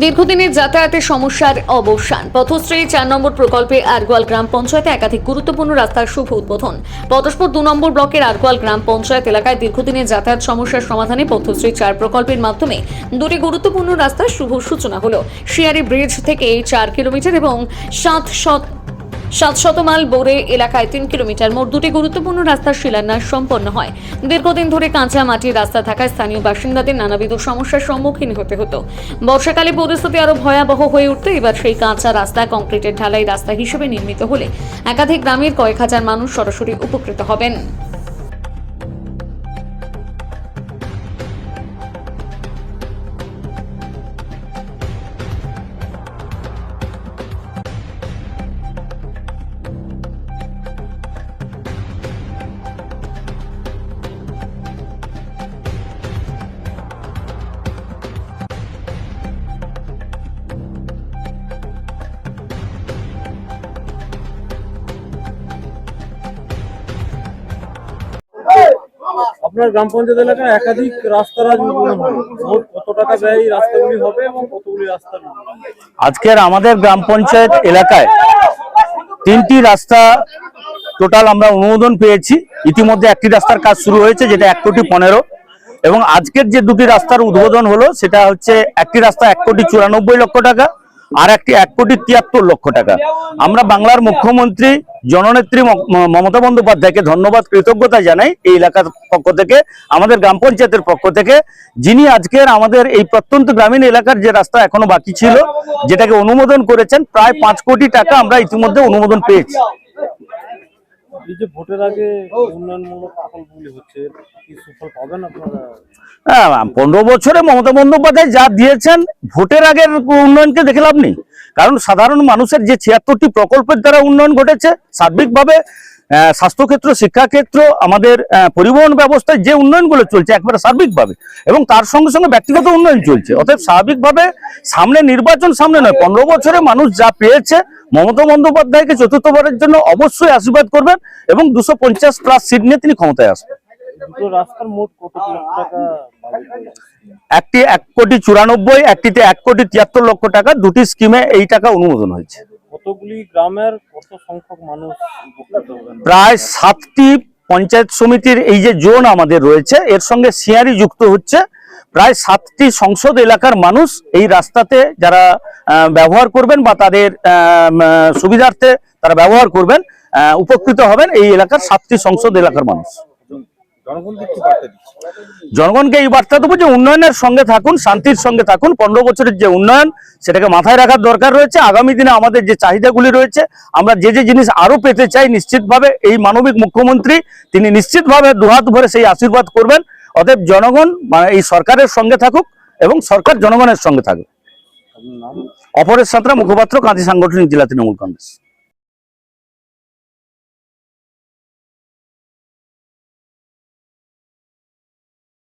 দীর্ঘদিনের যাতায়াতের সমস্যার অবসান। পথশ্রী চার নম্বর প্রকল্পে আরগোয়াল গ্রাম পঞ্চায়েতে একাধিক গুরুত্বপূর্ণ রাস্তার শুভ উদ্বোধন। পতস্পর দু নম্বর ব্লকের আরগোয়াল গ্রাম পঞ্চায়েত এলাকায় দীর্ঘদিনের যাতায়াত সমস্যার সমাধানে পথশ্রী চার প্রকল্পের মাধ্যমে দুটি গুরুত্বপূর্ণ রাস্তার শুভ সূচনা হল। শিয়ারি ব্রিজ থেকে চার কিলোমিটার এবং সাত শত সাতশত মাইল বোরে এলাকায় তিন কিলোমিটার মোট দুটি গুরুত্বপূর্ণ রাস্তার শিলান্যাস সম্পন্ন হয়। দীর্ঘদিন ধরে কাঁচা মাটির রাস্তা থাকায় স্থানীয় বাসিন্দাদের নানাবিধ সমস্যার সম্মুখীন হতে হতো। বর্ষাকালে পরিস্থিতি আরও ভয়াবহ হয়ে উঠতে এবার সেই কাঁচা রাস্তা কংক্রিটের ঢালাই রাস্তা হিসেবে নির্মিত হলে একাধিক গ্রামের কয়েক হাজার মানুষ সরাসরি উপকৃত হবেন। আপনার গ্রাম পঞ্চায়েত একাধিক কত টাকা ব্যয় রাস্তাগুলি হবে এবং কতগুলি রাস্তা আজকের আমাদের গ্রাম পঞ্চায়েত এলাকায় তিনটি রাস্তা টোটাল আমরা অনুমোদন পেয়েছি। ইতিমধ্যে একটি রাস্তার কাজ শুরু হয়েছে, যেটা এক কোটি পনেরো। এবং আজকের যে দুটি রাস্তার উদ্বোধন হলো, সেটা হচ্ছে একটি রাস্তা এক কোটি চুরানব্বই লক্ষ টাকা আর একটি এক কোটি তিয়াত্তর লক্ষ টাকা। আমরা বাংলার মুখ্যমন্ত্রী জননেত্রী মমতা বন্দ্যোপাধ্যায়কে ধন্যবাদ কৃতজ্ঞতা জানাই এই এলাকার পক্ষ থেকে আমাদের গ্রাম পঞ্চায়েতের পক্ষ থেকে যিনি আজকের আমাদের এই প্রত্যন্ত গ্রামীণ এলাকার যে রাস্তা এখনও বাকি ছিল যেটাকে অনুমোদন করেছেন প্রায় পাঁচ কোটি টাকা আমরা ইতিমধ্যে অনুমোদন পেয়েছি। হ্যাঁ পনেরো বছরে মমতা বন্দ্যোপাধ্যায় যা দিয়েছেন ভোটের আগের উন্নয়নকে দেখে লাভ নেই। কারণ সাধারণ মানুষের যে ছিয়াত্তরটি প্রকল্পের দ্বারা উন্নয়ন ঘটেছে, সার্বিকভাবে স্বাস্থ্যক্ষেত্র, শিক্ষাক্ষেত্র, আমাদের পরিবহন ব্যবস্থায় যে উন্নয়নগুলো চলছে একবারে সার্বিকভাবে এবং তার সঙ্গে সঙ্গে ব্যক্তিগত উন্নয়ন চলছে। অতএব স্বাভাবিকভাবে সামনে নির্বাচন সামনে নয়, পনেরো বছরে মানুষ যা পেয়েছে, মমতা বন্দ্যোপাধ্যায়কে চতুর্থবারের জন্য অবশ্যই আশীর্বাদ করবেন এবং দুশো প্লাস সিট নিয়ে তিনি ক্ষমতায় আসবেন। দুটো রাস্তার মোট কত টাকা একটি এক কোটি চুরানব্বই একটিতে এক কোটি তিয়াত্তর লক্ষ টাকা দুটি স্কিমে এই টাকা অনুমোদন হয়েছে। কতগুলি গ্রামের কত সংখ্যক মানুষ প্রায় সাতটি পঞ্চায়েত সমিতির এই যে জোন আমাদের রয়েছে এর সঙ্গে সিয়ারি যুক্ত হচ্ছে। প্রায় সাতটি সংসদ এলাকার মানুষ এই রাস্তাতে যারা ব্যবহার করবেন বা তাদের সুবিধার্থে তারা ব্যবহার করবেন উপকৃত হবেন এই এলাকার সাতটি সংসদ এলাকার মানুষ। জনগণকে এই বার্তা দেবো যে উন্নয়নের সঙ্গে থাকুন শান্তির সঙ্গে থাকুন। পনেরো বছরের যে উন্নয়ন সেটাকে মাথায় রাখার দরকার রয়েছে। আগামী দিনে আমাদের যে চাহিদাগুলি রয়েছে আমরা যে যে জিনিস আরও পেতে চাই নিশ্চিতভাবে এই মানবিক মুখ্যমন্ত্রী তিনি নিশ্চিতভাবে দুহাত ভরে সেই আশীর্বাদ করবেন। অতএব জনগণ মানে এই সরকারের সঙ্গে থাকুক এবং সরকার জনগণের সঙ্গে থাকুক। অপরেশ সাঁতরা মুখপাত্র কাঁদি সাংগঠনিক জেলা তৃণমূল কংগ্রেস।